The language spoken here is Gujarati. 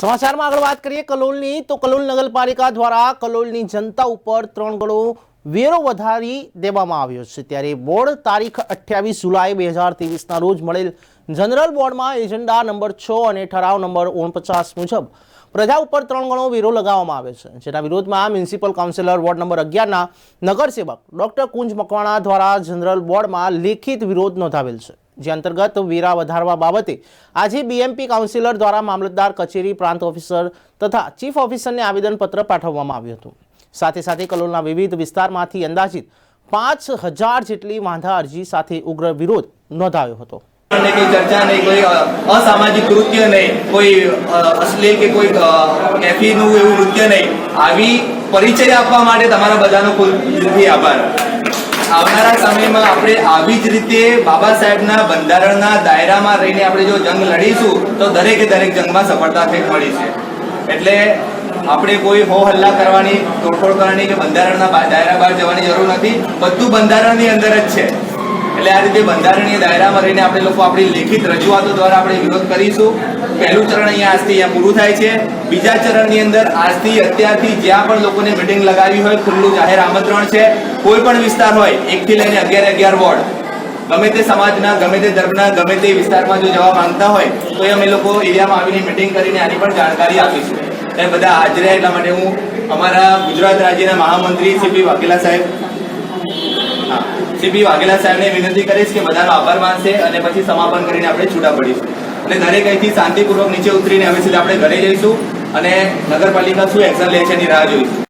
સમાચારમાં આગળ વાત કરીએ કલોલની, તો કલોલ નગરપાલિકા દ્વારા કલોલની જનતા ઉપર ત્રણ ગણો વેરો વધારી દેવામાં આવ્યો છે. ત્યારે બોર્ડ તારીખ અઠ્યાવીસ જુલાઈ બે હજાર ત્રેવીસના રોજ મળેલ જનરલ બોર્ડમાં એજન્ડા નંબર છ અને ઠરાવ નંબર ઓગણપચાસ મુજબ પ્રજા ઉપર ત્રણ ગણો વેરો લગાવવામાં આવે છે. જેના વિરોધમાં મ્યુનિસિપલ કાઉન્સિલર વોર્ડ નંબર અગિયારના નગરસેવક ડોક્ટર કુંજ મકવાણા દ્વારા જનરલ બોર્ડમાં લેખિત વિરોધ નોંધાવેલ છે. જે અંતર્ગત વેરા વધારવા બાબતે આજે બીએમપી કાઉન્સિલર દ્વારા મામલતદાર કચેરી પ્રાંત ઓફિસર તથા ચીફ ઓફિસરને આવેદનપત્ર પાઠવવામાં આવ્યું હતું. સાથે સાથે કલોલના વિવિધ વિસ્તારમાંથી અંદાજિત પાંચ હજાર જેટલી વાંધા અરજી સાથે ઉગ્ર વિરોધ નોંધાયો હતો. ચર્ચા નહીં, કોઈ અસામાજિક કૃત્ય નહીં, કોઈ અશ્લીલ કે કોઈ કેફીનું એવું નૃત્ય નહીં. આવી પરિચય આપવા માટે તમારા બધાનો ખૂબ આભાર. આવનારા સમયમાં આપણે આવી જ રીતે બાબા સાહેબના બંધારણના દાયરામાં રહીને આપણે જો જંગ લડીશું, તો દરેકે દરેક જંગમાં સફળતા કંઈક મળી છે. એટલે આપણે કોઈ હો હલ્લા કરવાની, તોડફોડ કરવાની કે બંધારણના દાયરા બહાર જવાની જરૂર નથી. બધું બંધારણની અંદર જ છે. એટલે આ રીતે બંધારણીય દાયરામાં રહીને આપણે લોકો આપણી લેખિત રજૂઆતો દ્વારા આપણે વિરોધ કરીશું. પહેલું ચરણ અહીંયા આજથી અહીંયા પૂરું થાય છે. બીજા ચરણની અંદર આજથી અત્યારથી જ્યાં પણ લોકોને મિટિંગ લગાવી હોય, ખુલ્લું જાહેર આમંત્રણ છે. કોઈ પણ વિસ્તાર હોય, એકથી લઈને અગિયાર અગિયાર વોર્ડ. ગમે તે સમાજના, ગમે તે ધર્મના, ગમે તે વિસ્તારમાં જો જવા માંગતા હોય, તો એ અમે લોકો એરિયામાં આવીને મિટિંગ કરીને આની પણ જાણકારી આપીશું. એ બધા હાજર એટલા માટે હું અમારા ગુજરાત રાજ્યના મહામંત્રી સીપી વાઘેલા સાહેબ સીપી વાઘેલા સાહેબને વિનંતી કરીશ કે બધાનો આભાર માનશે અને પછી સમાપન કરીને આપણે છૂટા પડીશું. અને દરેક અહીંથી શાંતિપૂર્વક નીચે ઉતરીને હવે સીધા આપણે ઘરે જઈશું અને નગરપાલિકા શું એક્શન લે છે એની રાહ જોઈશું.